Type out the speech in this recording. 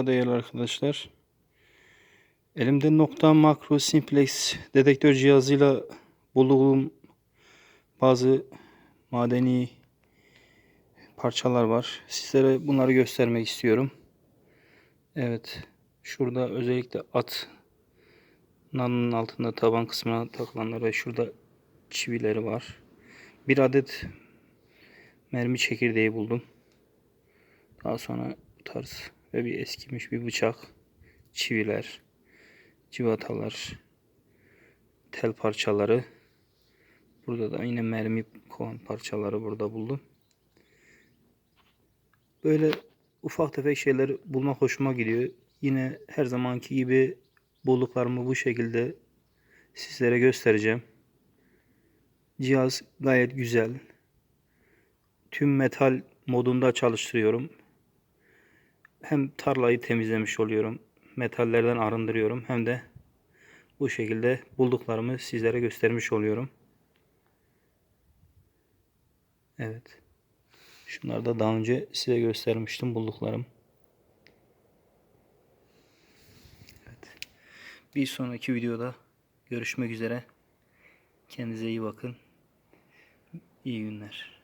Değerli arkadaşlar. Elimde nokta makro simplex dedektör cihazıyla bulduğum bazı madeni parçalar var. Sizlere bunları göstermek istiyorum. Evet. Şurada özellikle at nanın altında taban kısmına takılanlar ve şurada çivileri var. Bir adet mermi çekirdeği buldum. Daha sonra tarz ve bir eskimiş bir bıçak, çiviler, civatalar, tel parçaları. Burada da yine mermi kovan parçaları burada buldum. Böyle ufak tefek şeyler bulmak hoşuma gidiyor. Yine her zamanki gibi bulduklarımı bu şekilde sizlere göstereceğim. Cihaz gayet güzel. Tüm metal modunda çalıştırıyorum. Hem tarlayı temizlemiş oluyorum. Metallerden arındırıyorum. Hem de bu şekilde bulduklarımı sizlere göstermiş oluyorum. Evet. Şunları da daha önce size göstermiştim bulduklarım. Evet. Bir sonraki videoda görüşmek üzere. Kendinize iyi bakın. İyi günler.